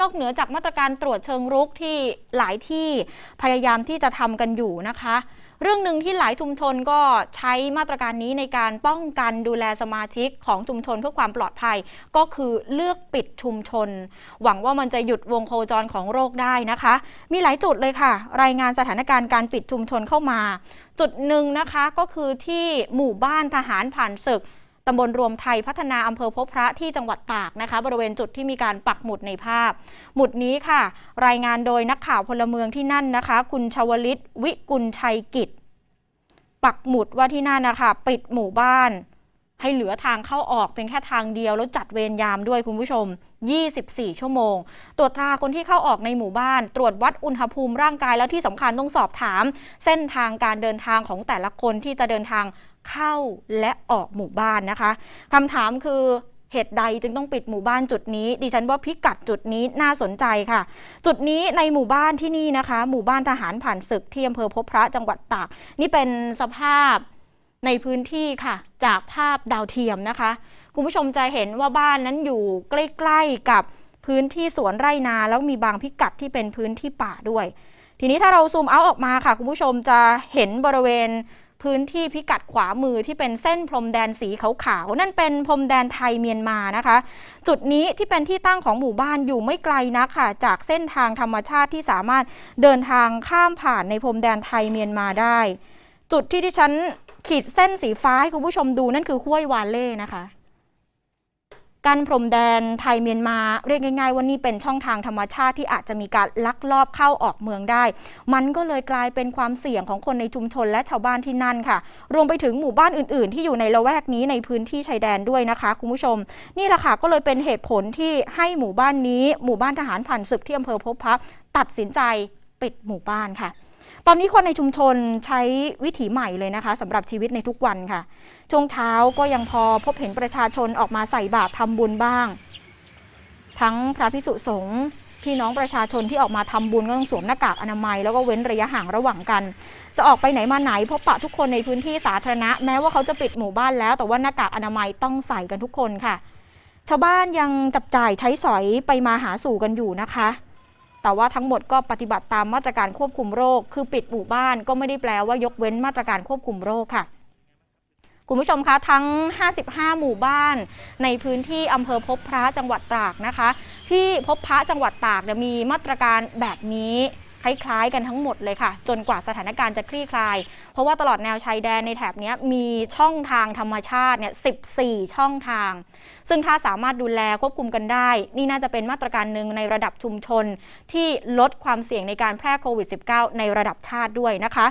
นอกเหนือจากมาตรการตรวจเชิงรุกที่หลายที่พยายามที่จะทำกันอยู่นะคะ เรื่องหนึ่งที่หลายชุมชนก็ใช้มาตรการนี้ในการป้องกันดูแลสมาชิกของชุมชนเพื่อความปลอดภัย ก็คือเลือกปิดชุมชน หวังว่ามันจะหยุดวงโคจรของโรคได้นะคะ มีหลายจุดเลยค่ะ รายงานสถานการณ์การปิดชุมชนเข้ามา จุดหนึ่งนะคะก็คือที่หมู่บ้านทหารผ่านศึก ตำบลรวมไทยพัฒนาอำเภอพบพระที่จังหวัดตากนะคะ บริเวณจุดที่มีการปักหมุดในภาพ หมุดนี้ค่ะ รายงานโดยนักข่าวพลเมืองที่นั่นนะคะ คุณชวลิต วิกุลชัยกิจ ปักหมุดว่าที่นั่นนะคะปิดหมู่บ้าน ให้เหลือทางเข้าออกเป็นแค่ทางเดียวแล้วจัดเวรยามด้วยคุณผู้ชม 24 ชั่วโมง ตรวจตราคนที่เข้าออกในหมู่บ้าน ตรวจวัดอุณหภูมิร่างกายแล้วที่สำคัญต้องสอบถาม เส้นทางการเดินทางของแต่ละคนที่จะเดินทางเข้าและออกหมู่บ้านนะคะคำถามคือเหตุใดจึงต้องปิดหมู่บ้านจุดนี้ ดิฉันว่าพิกัดจุดนี้น่าสนใจค่ะ จุดนี้ในหมู่บ้านที่นี่นะคะ หมู่บ้านทหารผ่านศึกที่อำเภอพบพระจังหวัดตากนี่เป็นสภาพ ในพื้นที่ค่ะ จากภาพดาวเทียมนะคะ คุณผู้ชมจะเห็นว่าบ้านนั้นอยู่ใกล้ๆกับพื้นที่สวนไร่นา แล้วมีบางพิกัดที่เป็นพื้นที่ป่าด้วย ทีนี้ถ้าเราซูมเอาออกมาค่ะคุณผู้ชมจะเห็นบริเวณพื้นที่พิกัดขวามือที่เป็นเส้นพรมแดนสีขาวๆนั่นเป็นพรมแดนไทยเมียนมานะคะ จุดนี้ที่เป็นที่ตั้งของหมู่บ้านอยู่ไม่ไกลนักค่ะ จากเส้นทางธรรมชาติที่สามารถเดินทางข้ามผ่านในพรมแดนไทยเมียนมาได้ จุดที่ที่ฉัน ขีดเส้นสีฟ้าให้คุณผู้ชมดูนั่นคือห้วยวาเล่นะคะการพรมแดนไทยเมียนมาเรียกง่ายๆว่านี่เป็นช่องทางธรรมชาติที่อาจจะมีการลักลอบเข้าออกเมืองได้ มันก็เลยกลายเป็นความเสี่ยงของคนในชุมชนและชาวบ้านที่นั่นค่ะ รวมไปถึงหมู่บ้านอื่นๆ ที่อยู่ในละแวกนี้ในพื้นที่ชายแดนด้วยนะคะ คุณผู้ชม นี่แหละค่ะก็เลยเป็นเหตุผลที่ให้หมู่บ้านนี้ หมู่บ้านทหารผ่านศึกที่อำเภอพบพระตัดสินใจปิดหมู่บ้านค่ะ ตอนนี้คนในชุมชนใช้วิถีใหม่เลยนะคะสำหรับชีวิตในทุกวันค่ะ ช่วงเช้าก็ยังพอพบเห็นประชาชนออกมาใส่บาตรทำบุญบ้าง ทั้งพระพิสุสงฆ์พี่น้องประชาชนที่ออกมาทำบุญก็ต้องสวมหน้ากากอนามัย แล้วก็เว้นระยะห่างระหว่างกัน จะออกไปไหนมาไหนพบปะทุกคนในพื้นที่สาธารณะ แม้ว่าเขาจะปิดหมู่บ้านแล้ว แต่ว่าหน้ากากอนามัยต้องใส่กันทุกคนค่ะ ชาวบ้านยังจับจ่ายใช้สอยไปมาหาสู่กันอยู่นะคะ แต่ว่าทั้งหมดก็ปฏิบัติตามมาตรการควบคุมโรค คือปิดหมู่บ้านก็ไม่ได้แปลว่ายกเว้นมาตรการควบคุมโรคค่ะคุณผู้ชมคะทั้ง 55 หมู่บ้าน ในพื้นที่อำเภอพบพระจังหวัดตากนะคะ ที่พบพระจังหวัดตากมีมาตรการแบบนี้ คล้ายๆกันทั้งหมดเลยค่ะ จนกว่าสถานการณ์จะคลี่คลาย เพราะว่าตลอดแนวชายแดนในแถบนี้มีช่องทางธรรมชาติเนี่ย14 ช่องทาง ซึ่งถ้าสามารถดูแลควบคุมกันได้ นี่น่าจะเป็นมาตรการหนึ่งในระดับชุมชน ที่ลดความเสี่ยงในการแพร่โควิด -19 ในระดับชาติด้วยนะคะ